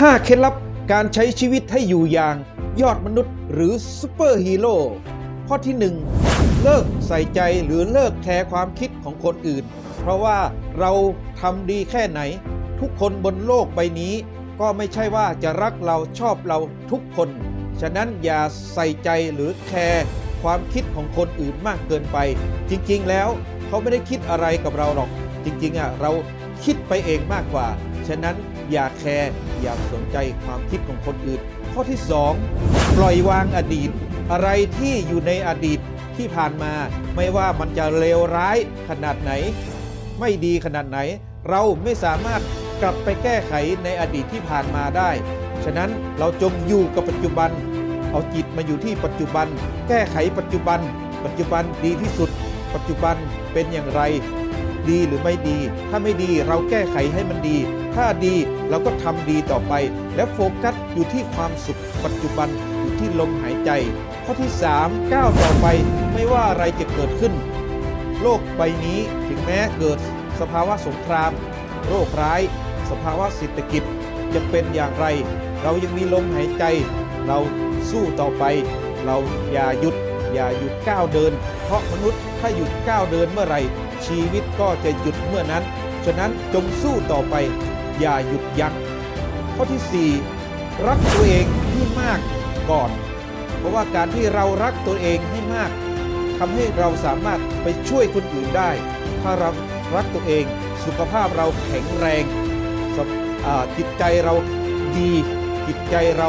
5 เคล็ดลับการใช้ชีวิตให้อยู่อย่างยอดมนุษย์หรือซูเปอร์ฮีโร่ข้อที่ 1 เลิกใส่ใจหรือเลิกแคร์ความคิดของคนอื่น เพราะว่าเราทำดีแค่ไหน ทุกคนบนโลกใบนี้ ก็ไม่ใช่ว่าจะรักเราชอบเราทุกคน ฉะนั้นอย่าใส่ใจหรือแคร์ความคิดของคนอื่นมากเกินไป จริงๆแล้วเขาไม่ได้คิดอะไรกับเราหรอก จริงๆอะเราคิดไปเองมากกว่า ฉะนั้นอย่าแคร์อย่าสนใจความคิดของคนอื่น ข้อที่ 2 ปล่อยวางอดีต อะไรที่อยู่ในอดีตที่ผ่านมา ไม่ว่ามันจะเลวร้ายขนาดไหน ไม่ดีขนาดไหน เราไม่สามารถกลับไปแก้ไขในอดีตที่ผ่านมาได้ ฉะนั้นเราจงอยู่กับปัจจุบัน เอาจิตมาอยู่ที่ปัจจุบัน แก้ไขปัจจุบัน ปัจจุบันดีที่สุด ปัจจุบันเป็นอย่างไร ดีหรือไม่ดี ถ้าไม่ดีเราแก้ไขให้มันดี ถ้าดีเราก็ทำดีต่อไป และโฟกัสอยู่ที่ความสุขปัจจุบันอยู่ที่ลมหายใจ ข้อที่ 3 ก้าวต่อไปไม่ว่าอะไรจะเกิดขึ้น โลกใบนี้ถึงแม้เกิดสภาวะสงคราม โรคร้าย สภาวะเศรษฐกิจจะเป็นอย่างไร เรายังมีลมหายใจ เราสู้ต่อไป เราอย่าหยุด อย่าหยุดก้าวเดิน เพราะมนุษย์ถ้าหยุดก้าวเดินเมื่อไหร่ชีวิตก็จะหยุดเมื่อนั้น ฉะนั้นจงสู้ต่อไป อย่าหยุดยัง้งข้อที่ 4 รักตัวเองให้มากก่อน เพราะว่าการที่เรารักตัวเองให้มากทำให้เราสามารถไปช่วยคนอื่นได้ ถ้าเรารักตัวเอง สุขภาพเราแข็งแรงจิตใจเราดี จิตใจเรา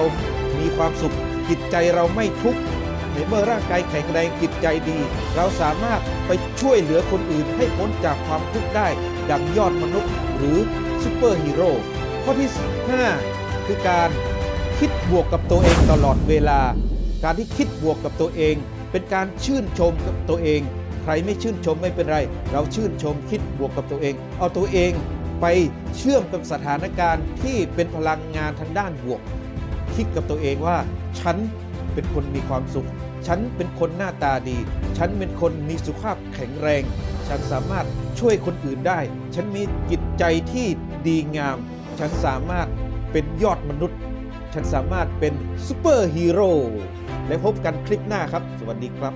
มีความสุข จิตใจเราไม่ทุกข์ในเมื่อร่างกายแข็งแรงจิตใจดี เราสามารถไปช่วยเหลือคนอื่นให้พ้นจากความทุกข์ได้ ดังยอดมนุษย์ หรือซูเปอร์ฮีโร่ข้อที่ 5 คือการคิดบวกกับตัวเองตลอดเวลา การที่คิดบวกกับตัวเอง เป็นการชื่นชมกับตัวเอง ใครไม่ชื่นชมไม่เป็นไร เราชื่นชมคิดบวกกับตัวเอง เอาตัวเองไปเชื่อมกับสถานการณ์ที่เป็นพลังงานทางด้านบวก คิดกับตัวเองว่า ฉันเป็นคนมีความสุข ฉันเป็นคนหน้าตาดี ฉันเป็นคนมีสุขภาพแข็งแรง ฉันสามารถช่วยคนอื่นได้ ฉันมีจิตใจที่ดีงาม ฉันสามารถเป็นยอดมนุษย์ ฉันสามารถเป็นซูเปอร์ฮีโร่และพบกันคลิปหน้าครับ สวัสดีครับ